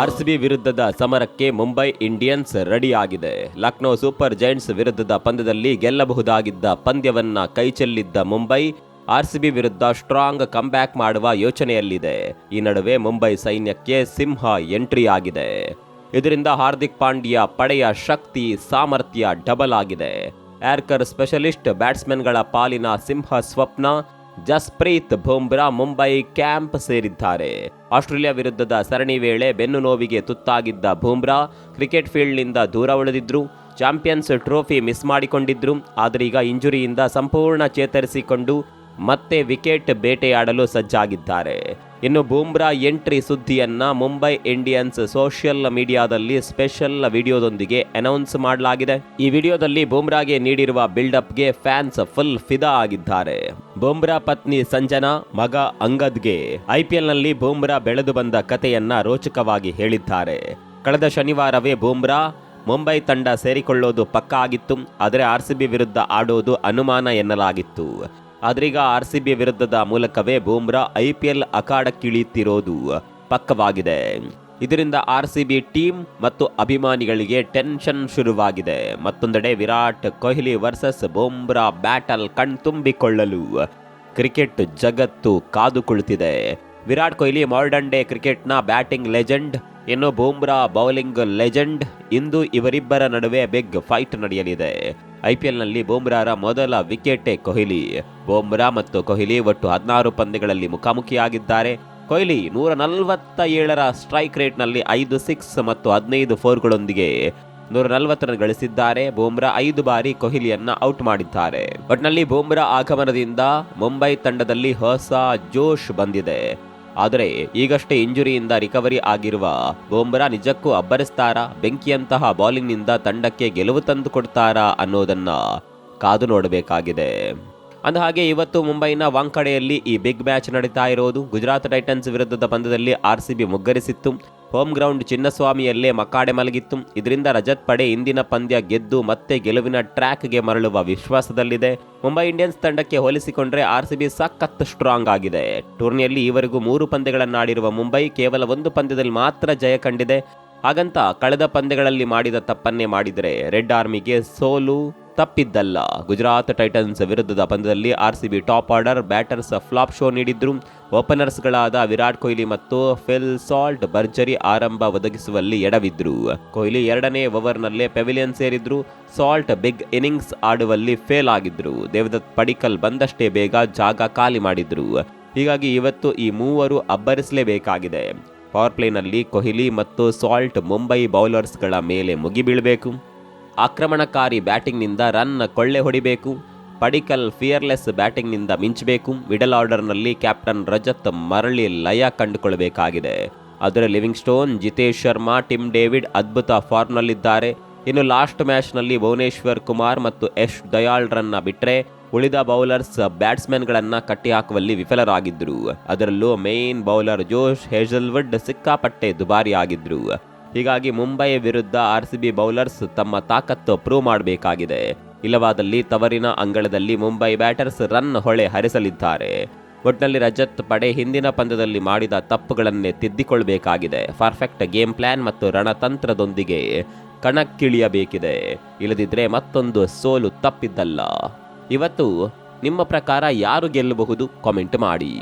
RCB ವಿರುದ್ಧದ ಸಮರಕ್ಕೆ Mumbai Indians ರೆಡಿಯಾಗಿದೆ. Lucknow super giants ವಿರುದ್ಧದ ಪಂದ್ಯದಲ್ಲಿ ಗೆಲ್ಲಬಹುದಾಗಿದ್ದ ಪಂದ್ಯವನ್ನ ಕೈಚೆಲ್ಲಿದ್ದ ಮುಂಬೈ, ಆರ್ಸಿಬಿ ವಿರುದ್ಧ ಸ್ಟ್ರಾಂಗ್ ಕಂಬ್ಯಾಕ್ ಮಾಡುವ ಯೋಚನೆಯಲ್ಲಿದೆ. ಈ ನಡುವೆ ಮುಂಬೈ ಸೈನ್ಯಕ್ಕೆ ಸಿಂಹ ಎಂಟ್ರಿ ಆಗಿದೆ. ಇದರಿಂದ ಹಾರ್ದಿಕ್ ಪಾಂಡ್ಯ ಪಡೆಯ ಶಕ್ತಿ, ಸಾಮರ್ಥ್ಯ ಡಬಲ್ ಆಗಿದೆ. ಆರ್ಕರ್ ಸ್ಪೆಷಲಿಸ್ಟ್ ಬ್ಯಾಟ್ಸ್ಮನ್ಗಳ ಪಾಲಿನ ಸಿಂಹ ಸ್ವಪ್ನ ಜಸ್ಪ್ರೀತ್ ಬುಮ್ರಾ ಮುಂಬೈ ಕ್ಯಾಂಪ್ ಸೇರಿದ್ದಾರೆ. ಆಸ್ಟ್ರೇಲಿಯಾ ವಿರುದ್ಧದ ಸರಣಿ ವೇಳೆ ಬೆನ್ನು ನೋವಿಗೆ ತುತ್ತಾಗಿದ್ದ ಬುಮ್ರಾ ಕ್ರಿಕೆಟ್ ಫೀಲ್ಡ್ನಿಂದ ದೂರ ಉಳಿದಿದ್ರು. ಚಾಂಪಿಯನ್ಸ್ ಟ್ರೋಫಿ ಮಿಸ್ ಮಾಡಿಕೊಂಡಿದ್ರು. ಆದರೆ ಈಗ ಇಂಜುರಿಯಿಂದ ಸಂಪೂರ್ಣ ಚೇತರಿಸಿಕೊಂಡು ಮತ್ತೆ ವಿಕೆಟ್ ಬೇಟೆಯಾಡಲು ಸಜ್ಜಾಗಿದ್ದಾರೆ. ಇನ್ನು ಬೂಮ್ರಾ ಎಂಟ್ರಿ ಸುದ್ದಿಯನ್ನು ಮುಂಬೈ ಇಂಡಿಯನ್ಸ್ ಸೋಷಿಯಲ್ ಮೀಡಿಯಾದಲ್ಲಿ ಸ್ಪೆಷಲ್ ವಿಡಿಯೋದೊಂದಿಗೆ ಅನೌನ್ಸ್ ಮಾಡಲಾಗಿದೆ. ಈ ವಿಡಿಯೋದಲ್ಲಿ ಬೂಮ್ರಾಗೆ ನೀಡಿರುವ ಬಿಲ್ಡಪ್ಗೆ ಫ್ಯಾನ್ಸ್ ಫುಲ್ ಫಿದಾ ಆಗಿದ್ದಾರೆ. ಬೂಮ್ರಾ ಪತ್ನಿ ಸಂಜನಾ, ಮಗ ಅಂಗದ್ಗೆ ಐಪಿಎಲ್ನಲ್ಲಿ ಬೂಮ್ರಾ ಬೆಳೆದು ಬಂದ ಕಥೆಯನ್ನ ರೋಚಕವಾಗಿ ಹೇಳಿದ್ದಾರೆ. ಕಳೆದ ಶನಿವಾರವೇ ಬೂಮ್ರಾ ಮುಂಬೈ ತಂಡ ಸೇರಿಕೊಳ್ಳೋದು ಪಕ್ಕಾ ಆಗಿತ್ತು. ಆದರೆ ಆರ್ ಸಿ ಬಿ ವಿರುದ್ಧ ಆಡೋದು ಅನುಮಾನ ಎನ್ನಲಾಗಿತ್ತು. ಆದ್ರೀಗ ಆರ್ ಸಿ ಬಿ ವಿರುದ್ಧದ ಮೂಲಕವೇ ಬೂಮ್ರಾ ಐ ಪಿ ಎಲ್ ಅಖಾಡಕ್ಕಿಳಿಯುತ್ತಿರೋದು ಪಕ್ಕವಾಗಿದೆ. ಇದರಿಂದ ಆರ್ ಸಿ ಬಿ ಟೀಮ್ ಮತ್ತು ಅಭಿಮಾನಿಗಳಿಗೆ ಟೆನ್ಷನ್ ಶುರುವಾಗಿದೆ. ಮತ್ತೊಂದೆಡೆ ವಿರಾಟ್ ಕೊಹ್ಲಿ ವರ್ಸಸ್ ಬೂಮ್ರಾ ಬ್ಯಾಟಲ್ ಕಣ್ತುಂಬಿಕೊಳ್ಳಲು ಕ್ರಿಕೆಟ್ ಜಗತ್ತು ಕಾದು ಕುಳಿತಿದೆ ವಿರಾಟ್ ಕೊಹ್ಲಿ ಮಾಡರ್ನ್ ಡೇ ಕ್ರಿಕೆಟ್ನ ಬ್ಯಾಟಿಂಗ್ ಲೆಜೆಂಡ್, ಇನ್ನು ಬೂಮ್ರಾ ಬೌಲಿಂಗ್ ಲೆಜೆಂಡ್, ಇಂದು ಇವರಿಬ್ಬರ ನಡುವೆ ಬಿಗ್ ಫೈಟ್ ನಡೆಯಲಿದೆ. ಐಪಿಎಲ್ನಲ್ಲಿ ಬೂಮ್ರಾರ ಮೊದಲ ವಿಕೆಟೆ ಕೊಹ್ಲಿ. ಬೂಮ್ರಾ ಮತ್ತು ಕೊಹ್ಲಿ ಒಟ್ಟು ಹದಿನಾರು ಪಂದ್ಯಗಳಲ್ಲಿ ಮುಖಾಮುಖಿಯಾಗಿದ್ದಾರೆ. ಕೊಹ್ಲಿ ನೂರ ನಲವತ್ತ ಏಳರ ಸ್ಟ್ರೈಕ್ ರೇಟ್ನಲ್ಲಿ ಐದು, ಸಿಕ್ಸ್ ಮತ್ತು ಹದಿನೈದು ಫೋರ್ಗಳೊಂದಿಗೆ ನೂರ ನಲವತ್ತು ರನ್ ಗಳಿಸಿದ್ದಾರೆ. ಬೂಮ್ರಾ ಐದು ಬಾರಿ ಕೊಹ್ಲಿಯನ್ನ ಔಟ್ ಮಾಡಿದ್ದಾರೆ. ಒಟ್ನಲ್ಲಿ ಬೂಮ್ರಾ ಆಗಮನದಿಂದ ಮುಂಬೈ ತಂಡದಲ್ಲಿ ಹೊಸ ಜೋಶ್ ಬಂದಿದೆ. ಆದರೆ ಈಗಷ್ಟೇ ಇಂಜುರಿಯಿಂದ ರಿಕವರಿ ಆಗಿರುವ ಬೂಮ್ರಾ ನಿಜಕ್ಕೂ ಅಬ್ಬರಿಸ್ತಾರಾ? ಬೆಂಕಿಯಂತಹ ಬೌಲಿಂಗ್ನಿಂದ ತಂಡಕ್ಕೆ ಗೆಲುವು ತಂದು ಕೊಡ್ತಾರಾ ಅನ್ನೋದನ್ನ ಕಾದು ನೋಡಬೇಕಾಗಿದೆ. ಅಂದಹಾಗೆ ಇವತ್ತು ಮುಂಬೈನ ವಾಂಕಡೆಯಲ್ಲಿ ಈ ಬಿಗ್ ಮ್ಯಾಚ್ ನಡೀತಾ ಇರೋದು. ಗುಜರಾತ್ ಟೈಟನ್ಸ್ ವಿರುದ್ಧದ ಪಂದ್ಯದಲ್ಲಿ ಆರ್ ಸಿ ಬಿ ಮುಗ್ಗರಿಸಿತ್ತು. ಹೋಮ್ ಗ್ರೌಂಡ್ ಚಿನ್ನಸ್ವಾಮಿಯಲ್ಲೇ ಮಕ್ಕಾಡೆ ಮಲಗಿತ್ತು. ಇದರಿಂದ ರಜತ್ ಪಡೆ ಇಂದಿನ ಪಂದ್ಯ ಗೆದ್ದು ಮತ್ತೆ ಗೆಲುವಿನ ಟ್ರ್ಯಾಕ್ಗೆ ಮರಳುವ ವಿಶ್ವಾಸದಲ್ಲಿದೆ. ಮುಂಬೈ ಇಂಡಿಯನ್ಸ್ ತಂಡಕ್ಕೆ ಹೋಲಿಸಿಕೊಂಡ್ರೆ ಆರ್ ಸಿ ಬಿ ಸಖತ್ ಸ್ಟ್ರಾಂಗ್ ಆಗಿದೆ. ಟೂರ್ನಿಯಲ್ಲಿ ಈವರೆಗೂ ಮೂರು ಪಂದ್ಯಗಳನ್ನಾಡಿರುವ ಮುಂಬೈ ಕೇವಲ ಒಂದು ಪಂದ್ಯದಲ್ಲಿ ಮಾತ್ರ ಜಯ ಕಂಡಿದೆ. ಹಾಗಂತ ಕಳೆದ ಪಂದ್ಯಗಳಲ್ಲಿ ಮಾಡಿದ ತಪ್ಪನ್ನೇ ಮಾಡಿದರೆ ರೆಡ್ ಆರ್ಮಿಗೆ ಸೋಲು ತಪ್ಪಿದ್ದಲ್ಲ. ಗುಜರಾತ್ ಟೈಟನ್ಸ್ ವಿರುದ್ಧದ ಪಂದ್ಯದಲ್ಲಿ R C B top order batters flop show ನೀಡಿದ್ರು. ಓಪನರ್ಸ್ಗಳಾದ ವಿರಾಟ್ ಕೊಹ್ಲಿ ಮತ್ತು ಫಿಲ್ ಸಾಲ್ಟ್ ಭರ್ಜರಿ ಆರಂಭ ಒದಗಿಸುವಲ್ಲಿ ಎಡವಿದ್ರು. ಕೊಹ್ಲಿ ಎರಡನೇ ಓವರ್ನಲ್ಲೇ ಪೆವಿಲಿಯನ್ ಸೇರಿದ್ರು. ಸಾಲ್ಟ್ ಬಿಗ್ ಇನ್ನಿಂಗ್ಸ್ ಆಡುವಲ್ಲಿ ಫೇಲ್ ಆಗಿದ್ರು. ದೇವದತ್ ಪಡಿಕಲ್ ಬಂದಷ್ಟೇ ಬೇಗ ಜಾಗ ಖಾಲಿ ಮಾಡಿದ್ರು. ಹೀಗಾಗಿ ಇವತ್ತು ಈ ಮೂವರು ಅಬ್ಬರಿಸಲೇಬೇಕಾಗಿದೆ. ಪವರ್ ಪ್ಲೇನಲ್ಲಿ ಕೊಹ್ಲಿ ಮತ್ತು ಸಾಲ್ಟ್ ಮುಂಬೈ ಬೌಲರ್ಸ್ಗಳ ಮೇಲೆ ಮುಗಿಬೀಳಬೇಕು. ಆಕ್ರಮಣಕಾರಿ ಬ್ಯಾಟಿಂಗ್ನಿಂದ ರನ್ ಕೊಳ್ಳೆ ಹೊಡಿಬೇಕು. ಪಡಿಕಲ್ ಫಿಯರ್ಲೆಸ್ ಬ್ಯಾಟಿಂಗ್ನಿಂದ ಮಿಂಚಬೇಕು. ಮಿಡಲ್ ಆರ್ಡರ್ನಲ್ಲಿ ಕ್ಯಾಪ್ಟನ್ ರಜತ್ ಮರಳಿ ಲಯ ಕಂಡುಕೊಳ್ಳಬೇಕಾಗಿದೆ. ಆದರೆ Livingstone Jitesh Sharma, Tim David ಅದ್ಭುತ ಫಾರ್ಮ್ನಲ್ಲಿದ್ದಾರೆ. ಇನ್ನು ಲಾಸ್ಟ್ ಮ್ಯಾಚ್ನಲ್ಲಿ ಭುವನೇಶ್ವರ್ ಕುಮಾರ್ ಮತ್ತು ಯಶ್ ದಯಾಳ್ರನ್ನ ಬಿಟ್ಟರೆ ಉಳಿದ ಬೌಲರ್ಸ್ ಬ್ಯಾಟ್ಸ್ಮನ್ಗಳನ್ನು ಕಟ್ಟಿಹಾಕುವಲ್ಲಿ ವಿಫಲರಾಗಿದ್ದರು ಅದರಲ್ಲೂ ಮೇನ್ ಬೌಲರ್ ಜೋಶ್ ಹೇಜಲ್ವುಡ್ ಸಿಕ್ಕಾಪಟ್ಟೆ ದುಬಾರಿ ಆಗಿದ್ರು ಹೀಗಾಗಿ ಮುಂಬೈ ವಿರುದ್ಧ ಆರ್ ಸಿ ಬಿ ಬೌಲರ್ಸ್ ತಮ್ಮ ತಾಕತ್ತು ಪ್ರೂವ್ ಮಾಡಬೇಕಾಗಿದೆ. ಇಲ್ಲವಾದಲ್ಲಿ ತವರಿನ ಅಂಗಳದಲ್ಲಿ ಮುಂಬೈ ಬ್ಯಾಟರ್ಸ್ ರನ್ ಹೊಳೆ ಹರಿಸಲಿದ್ದಾರೆ. ಒಟ್ನಲ್ಲಿ ರಜತ್ ಪಡೆ ಹಿಂದಿನ ಪಂದ್ಯದಲ್ಲಿ ಮಾಡಿದ ತಪ್ಪುಗಳನ್ನೇ ತಿದ್ದಿಕೊಳ್ಳಬೇಕಾಗಿದೆ. ಪರ್ಫೆಕ್ಟ್ ಗೇಮ್ ಪ್ಲಾನ್ ಮತ್ತು ರಣತಂತ್ರದೊಂದಿಗೆ ಕಣಕ್ಕಿಳಿಯಬೇಕಿದೆ. ಇಲ್ಲದಿದ್ದರೆ ಮತ್ತೊಂದು ಸೋಲು ತಪ್ಪಿದ್ದಲ್ಲ. ಇವತ್ತು ನಿಮ್ಮ ಪ್ರಕಾರ ಯಾರು ಗೆಲ್ಲಬಹುದು? ಕಾಮೆಂಟ್ ಮಾಡಿ.